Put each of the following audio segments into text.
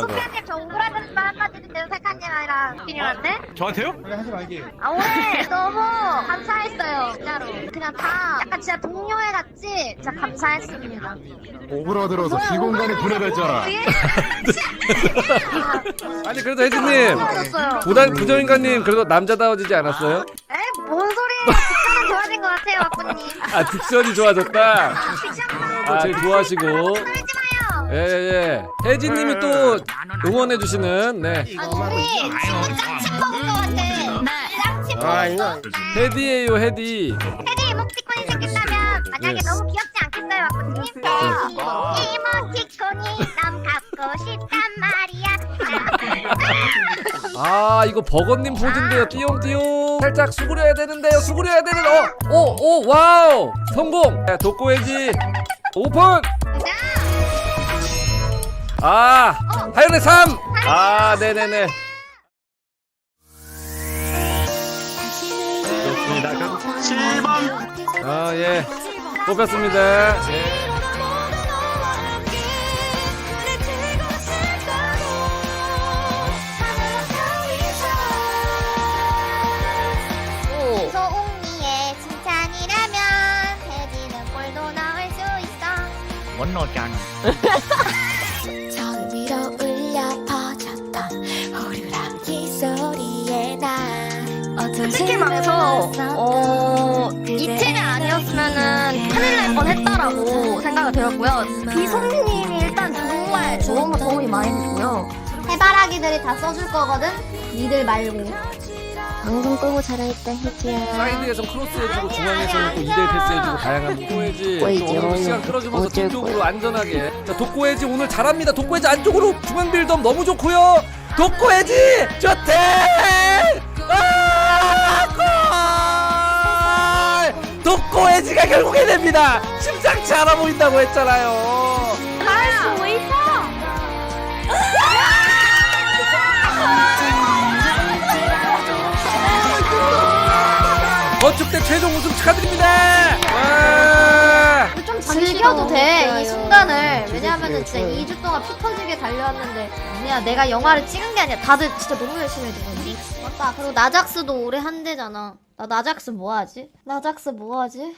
소피아님 저 오그라드는 말까지도 대우색한님이랑 필요한데? 저한테요? 원래 하지 말기. 아 오늘 너무 감사했어요 진짜로 그냥 다 약간 진짜 동료애 같이 진짜 감사했습니다 오그라들어서 비공간에 불에댔잖아. 아니 그래도 혜진님 좋아졌어요 부달 부정인간님 그래도 남자다워지지 않았어요? 에이 뭔 소리예요 직장은 좋아진 것 같아요 아빠님 아 딕션이 좋아졌다. 아 제일 좋아하시고. 떨지 예예 예. 혜진님이 또 응원해 주시는 네. 아 우리 친구 짱친 먹을 것 같아. 짱친 아, 먹었어? 헤디예요 헤디. 헤디 이모티콘이 생긴다면 만약에 네. 너무 귀엽지 않겠어요? 아빠님? 이모티콘이 남 갖고 싶단 말이야. 아 이거 버거님 포즈인데요. 띠용띠용. 살짝 수그려야 되는데요. 수그려야 되는 어오오 와우. 성공. 자, 독고해지. 오픈 아 하연의 3 아 네네네 좋습니다. 그럼 7번. 아 예 뽑혔습니다 예. 소웅이의 칭찬이라면 해지는 골도 넣을 수 있어 못 넣었 솔직히 말해서 어 이태가 아니었으면은 큰일 날 뻔했다라고 생각이 들었고요. 비송님이 일단 정말 너무 도움이 많이 됐고요. 해바라기들이 다 써줄 거거든. 니들 말고. 방송 끄고 자라있다 혜지야 사이드에서 크로스해주고 중앙에서는 또 2대 패스해주고 다양한 독고해지? 또 오늘 시간 끌어주면서 어쩔 뒤쪽으로 거야. 안전하게 자 독고해지 오늘 잘합니다 독고해지 안쪽으로 중앙 빌드업 너무 좋고요 독고해지 좋대 독고해지가 결국에 됩니다 심상치 않아 보인다고 했잖아요 할수 있어. 건축대 최종 우승 축하드립니다 와! 좀 즐겨도 돼 이 순간을. 왜냐하면은 진짜 2주 동안 피 터지게 달려왔는데 그냥 내가 영화를 찍은 게 아니라 다들 진짜 너무 열심히 해주거든. 맞다. 그리고 나작스도 올해 한대잖아. 나 나작스 뭐 하지? 나작스 뭐 하지?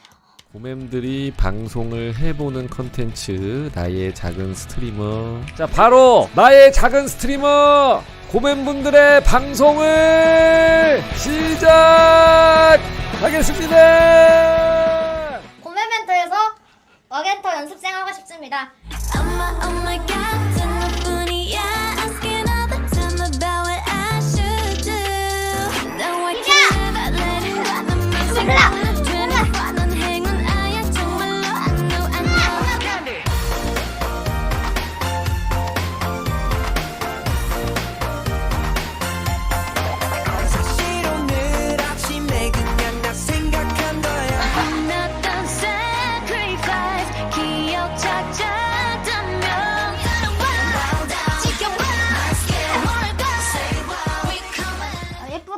고맴들이 방송을 해보는 컨텐츠 나의 작은 스트리머 자 바로 나의 작은 스트리머 고맴분들의 방송을 시작하겠습니다 고메멘트에서 어겐터 연습생 하고 싶습니다. 엄마 oh my god 전부뿐이야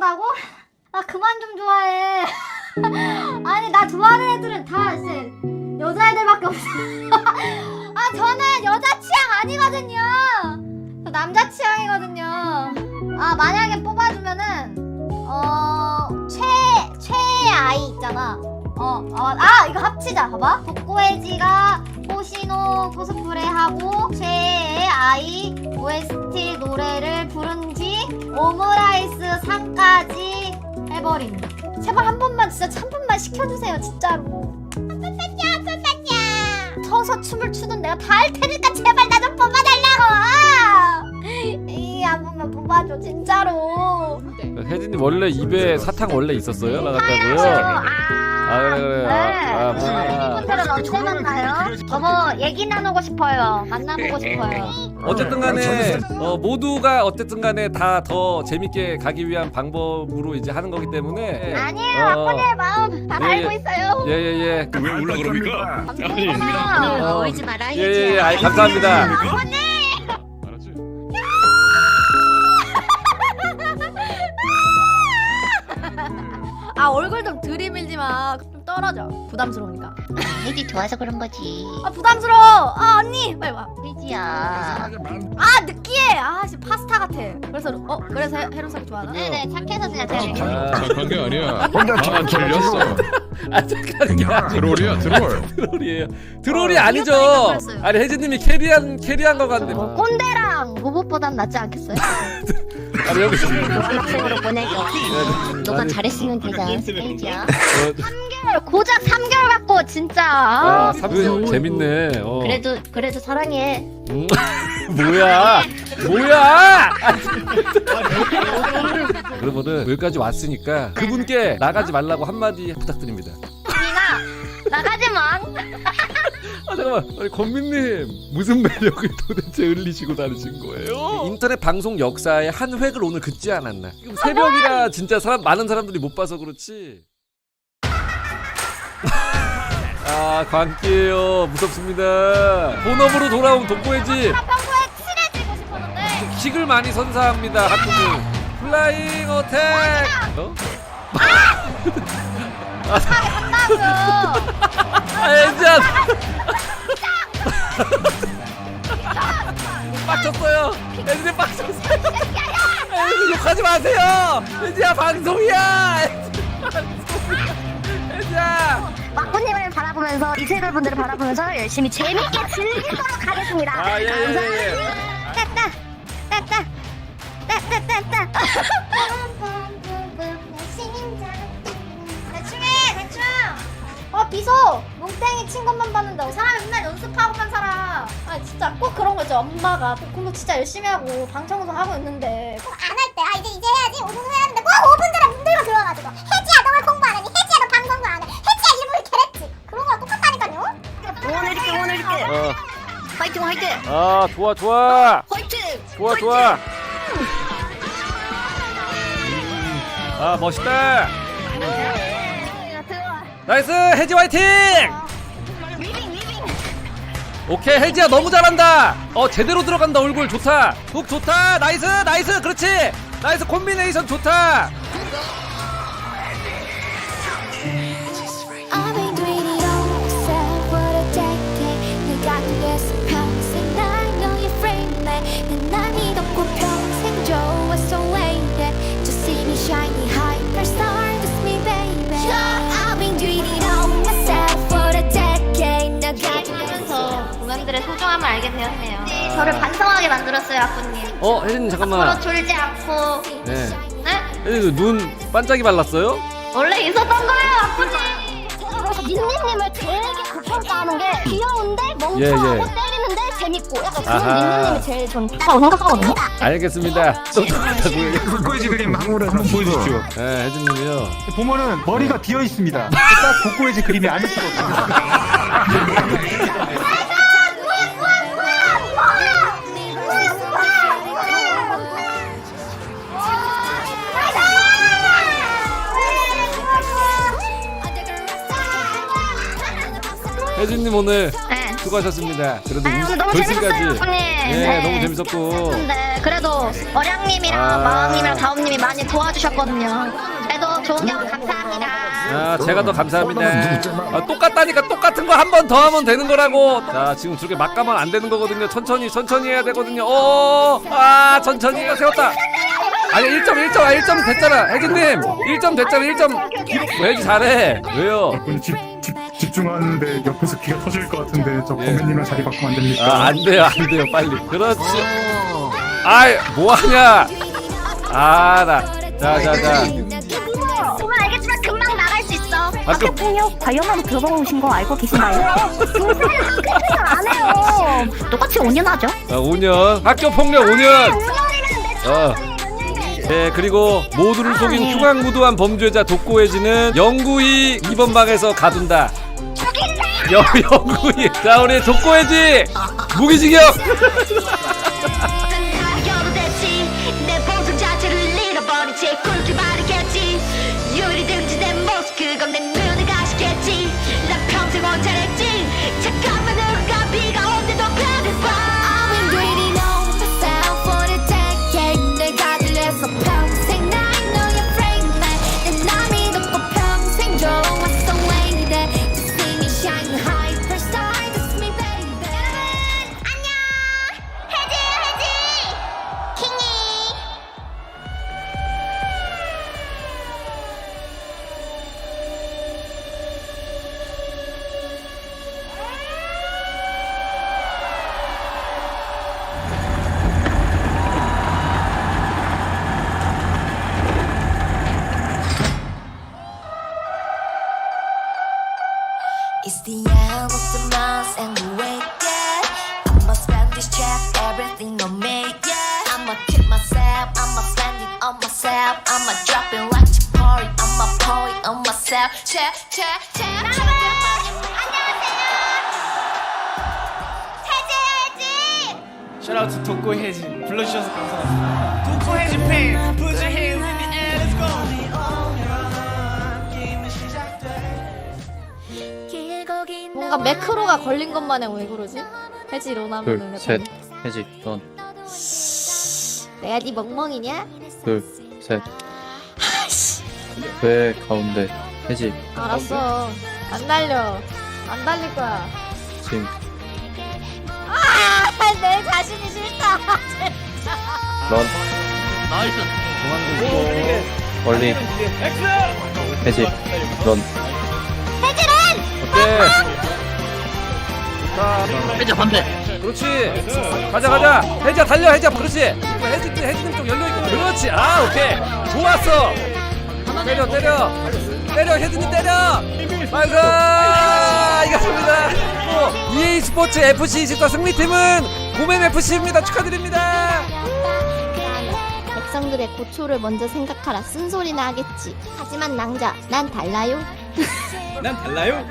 coming 아, 그만 좀 좋아해. 아니 나 좋아하는 애들은 다 이제 여자애들밖에 없어. 아 저는 여자 취향 아니거든요. 저 남자 취향이거든요. 아 만약에 뽑아주면은 어최 최애 아이 있잖아. 어, 아, 아 이거 합치자 봐봐 독고해지가 호시노 코스프레 하고 최애 아이 OST 노래를 부른 뒤 오므라이스 상까지 해버림 제발 한 번만 진짜 한 번만 시켜주세요 진짜로. 한 번만요 한 번만요 서서 춤을 추는 내가 다 할 테니까 제발 나 좀 뽑아달라고! 이 한 번만 뽑아줘 진짜로. 혜진님 원래 입에 사탕 원래 있었어요? 나갔다고요? 아 그래 그래. 아, 네. 아, 분들은 언제 만나요? 저거 얘기 나누고 싶어요. 만나보고 싶어요. 어쨌든 간에 어, 모두가 어쨌든 간에 다 더 재밌게 가기 위한 방법으로 이제 하는 거기 때문에. 아니에요. 어. 아빠의 마음 다 예, 알고 예. 있어요. 예예예. 왜 울라 그럽니까? 감사합니다. 어, 울지 마라 예예 예. 아이 감사합니다. 아버님 알았지? 아 얼굴 좀 마. 좀 떨. 떨어져 부담스러우니까 혜지 좋아서 그런 거지. 아 부담스러워 아 언니 빨리 와 혜지야. 아 느끼해 아 씨, 파스타 같아 그래서 어 그래서 해- 해로사기 좋아하나? 네네 착해서 그냥 잘해. 아, 착한 게 아니야. 혼자 아, 걸렸어. 아 잠깐 이게 아니 트롤이야, 트롤. 트롤이에요 트롤이 어, 아니죠. 아니 혜진님이 캐리한 캐리한 거 같네 뭐 꼰대랑 로봇보단 낫지 않겠어요? 여기 학생으로 보내줘. 너가 아니, 잘했으면 되잖아. 혜지야. 어, 고작 3개월 갖고 진짜. 아 아, 삼성 재밌네 어. 그래도 그래도 사랑해. 음, 뭐야 뭐야 그러면은 여기까지 왔으니까 그분께 나가지 말라고 한마디 부탁드립니다 민아 나가지 마. 아 잠깐만. 아니 권민님 무슨 매력을 도대체 흘리시고 다니신 거예요? 인터넷 방송 역사의 한 획을 오늘 긋지 않았나. 지금 새벽이라 진짜 사람 많은 사람들이 못 봐서 그렇지. 아 광기예요. 무섭습니다. 본업으로 돌아온 독보의 나 평소에 친해지고 싶었는데. 킥을 많이 선사합니다 하트님 플라잉 어택 어? 한다고요 아 엔전 빡쳤어요. 엔진 빡쳤어요. 엔진 욕하지 마세요. 엔지야 방송이야. 엔지야. 마코님을 바라보면서 이세돌 분들을 바라보면서 열심히 재밌게 즐기도록 하겠습니다. 아 예 예예. 따따 따따 따따따따. 것만 봤는데 사람이 맨날 연습하고만 살아 아 진짜 꼭 그런 거죠. 엄마가 꼭 공부 진짜 열심히 하고 방 청소 하고 있는데 꼭안할 때 아 이제 이제 해야지. 5분 해야 하는데 꼭 5분 전에 문 들고 들어가지고. 혜지야 너 왜 공부 안 하니 혜지야 너 방송도 안해. 혜지야 일부러 개랬지. 그런 거랑 똑같다니까요. 응원해 줄게 응원해 줄게. 어. 화이팅 화이팅. 아 좋아 좋아. 화이팅. 좋아 좋아. 아 멋있다. 나이스 혜지 화이팅 오케이 혜지야 너무 잘한다. 어 제대로 들어간다 얼굴. 좋다. 훅 좋다. 나이스 나이스. 그렇지. 나이스 콤비네이션 좋다 공연들의 소중함을 알게 되었네요. 저를 반성하게 만들었어요, 아꾸님. 어 혜진님 서로 잠깐만 졸지 않고. 네 네? 혜진님 눈 반짝이 발랐어요? 원래 있었던 거예요. 제가 그래서 닌니님을 되게 고평가하는 게 귀여운데 멍청하고 예, 예. 때리는데 재밌고 약간 그런. 닌니님이 제일 전 좋다고 생각하거든요. 알겠습니다 또 똑같다고요 독고해지 그림 한번 한번 보여주십시오. 네 혜진님이요 보면은 머리가 비어 있습니다. 딱 복고해지 그림이 아닐 수가 진님 오늘 네. 수고하셨습니다. 그래도 아유, 너무 재밌었어요, 아꾸님. 예 너무 재밌었고. 근데 그래도 어량님이랑 아. 마음님이랑 다음님이 많이 도와주셨거든요. 그래도 좋은 경험 감사합니다. 아 제가 더 감사합니다. 아, 똑같다니까 똑같은 거 한 번 더 하면 되는 거라고. 자 지금 저렇게 막 가면 안 되는 거거든요. 천천히 천천히 해야 되거든요. 어아 천천히 세웠다. 아니 1점 1점 아 1점 됐잖아. 혜진님 1점 됐잖아 1점. 왜 잘해. 왜요? 집, 집, 집중하는데 옆에서 귀가 터질 것 같은데 저 예. 고객님이랑 자리 바꾸면 안 됩니까? 아 안 돼요 안 돼요 빨리 그렇지 아이 뭐하냐 아 나 자 자 자 보면 알겠지만 금방 나갈 수 있어. 학교 폭력 관련하고 들어보신 거 알고 계신가요? 요새 학교 안 해요. 똑같이 5년 하죠. 아, 5년 학교 폭력 5년 5년이면 어. 네 그리고 모두를 속인 흉악무도한 범죄자 독고해지는 영구히 이번 방에서 가둔다 영, 영구히 자 우리 독고해지. 무기징역 Party on myself. Check, check, check. 샤라우트 독고 해지 불러주셔서 감사합니다 독고 해지 팬 Put your hands in the air let's go 뭔가 매크로가 걸린 것만 해왜 그러지? 해지 일어나면은 둘, 셋, 해지, 넌, 내가 네 멍멍이냐? 둘, 셋. 왜 가운데, 해지, 알았어 안 달려 안 달릴 거야 지금, 아 내 자신이 싫다 넌, 멀리, 해지, 넌, 오케이. 좋다. 해지 반대. 그렇지. 가자 가자. 해자 달려 해자. 그렇지. 해지 해지는 좀 열려 있고. 그렇지. 아 오케이. 좋았어. 때려 때려 때려 해지님 때려. 나이스. 이겼습니다. 또 EA 스포츠 FC 24 승리팀은 고맨 FC입니다. 축하드립니다. 백성들의 고초를 먼저 생각하라 쓴소리나 하겠지 하지만 낭자 난 달라요 난 달라요?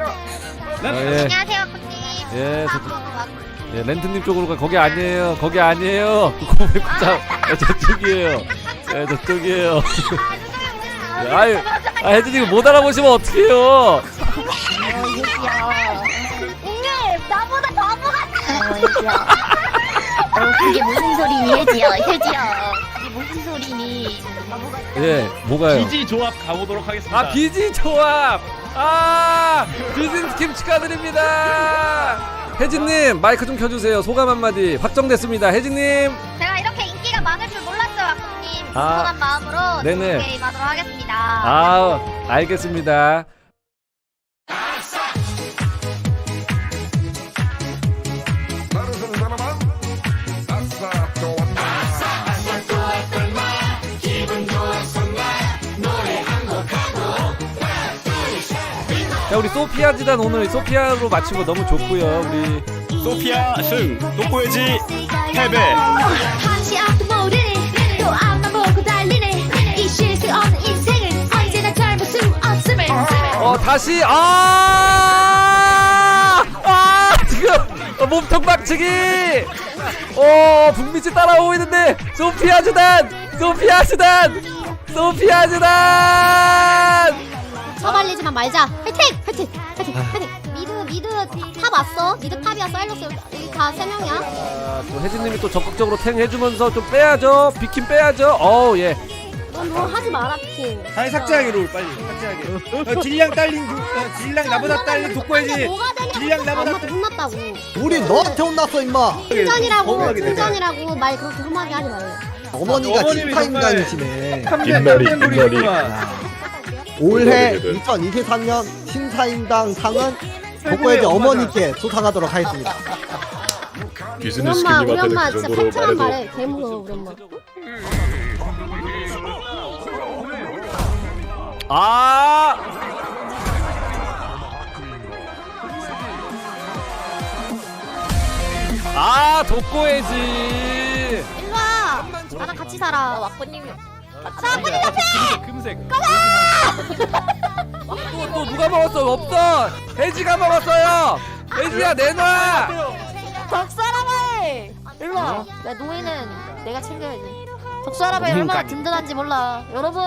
아, 예. 안녕하세요 코님 예, 저, 예, 렌트님 쪽으로 가. 거기 아니에요. 거기 아니에요. 고백장 예, 저쪽이에요. 예, 저쪽이에요. 예, 아유, 아, 혜진이 못 알아보시면 어떡해요. 웅님 나보다 바보 같아 어, 그게 무슨 소리니 혜지야 혜지야 그게 무슨 소리니 예, 뭐가요? 비지 조합 가보도록 하겠습니다 아, 비지 조합! 아, 비즈니스킴 축하드립니다. 혜진님, 마이크 좀 켜주세요. 소감 한마디. 확정됐습니다. 혜진님. 제가 이렇게 인기가 많을 줄 몰랐어요 아, 마음으로 네네. 임하도록 하겠습니다 아, 알겠습니다. 자, 우리 소피아 지단 오늘 소피아로 거 너무 좋고요. 우리 소피아 승 해지 패배 어 다시 아! 아 지금 어, 몸통 박치기! 어 북미치 따라오고 있는데 소피아 주단! 소피아 주단! 소피아 주단! 처발리지만 말자. 화이팅! 화이팅! 화이팅! 화이팅! 미드 미드 탑 왔어. 미드 탑이야 사일러스. 여기 다세 명이야. 아, 또 혜진님이 또 적극적으로 탱 해주면서 좀 빼야죠. 비킨 빼야죠. 어우 예 넌뭐 하지 마라 킹 아니 삭제하기로 빨리. 삭제하기 어, 딜량 딸린 두- 어, 딜량 나보다 딸린 독고 해지 뭐가 되냐 딜량 나보다 엄마한테 혼났다고. 우리 너한테 혼났어 임마. 충전이라고 거부하게 되네. 충전이라고 말 그렇게 험하게 하지 말래. 어머니가 어머님이 찐타임 정말- 다니시네. 빈머리, 빈머리. 올해 2023년 신사임당 상은 독고해지 어머니께 소상하도록 하겠습니다. 우리 엄마 우리 엄마 진짜 팩트만 말해. 개 무서워 우리 엄마 아! 아, 독고해지. 일로 와 나랑 같이 살아 왁구님 금색. 또, 또 누가 먹었어? 없어. 해지가 먹었어요. 해지야 내놔. 덕사람을 일로 와 야 노예는 내가 챙겨야지 덕사라바이 얼마나 든든한지 몰라 여러분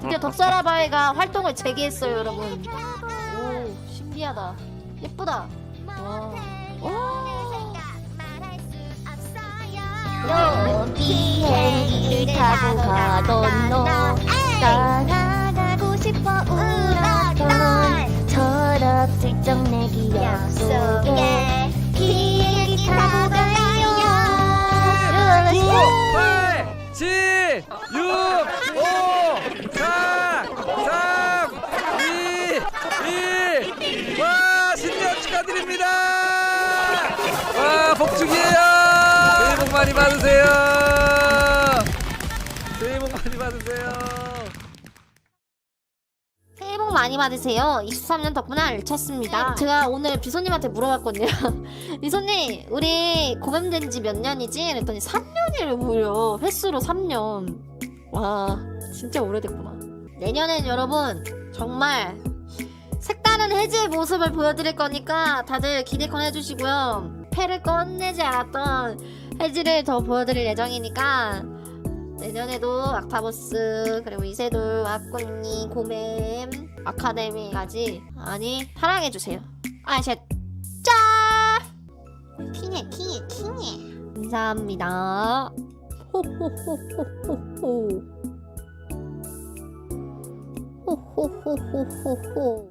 드디어 덕사라바이가 활동을 재개했어요 여러분. 오 신기하다. 예쁘다. 와. 너 비행기를 타고 가던 너? 떠나가고 싶어 울었던 철없 슬쩍 내 기억 속에. 비행기 타고 2, 1. 와, 신년 축하드립니다. 와, 복죽이에요. 새해 복 많이 받으세요. 새해 복 많이 받으세요. 새해 복 많이 받으세요. 23년 덕분에 알찼습니다. 제가 오늘 비소님한테 물어봤거든요. 비소님, 우리 고백된 지 몇 년이지? 그랬더니 3년이래 무려. 횟수로 3년. 와, 진짜 오래됐구나. 내년엔 여러분 정말 해지의 모습을 보여드릴 거니까 다들 기대컨 해주시고요. 패를 꺼내지 않았던 해지를 더 보여드릴 예정이니까 내년에도 악타보스 그리고 이세돌 악군니 고맴 아카데미까지 많이 사랑해주세요. 아셨죠? 킹해 킹해 킹해 감사합니다. 호호호호호호 호호호호호호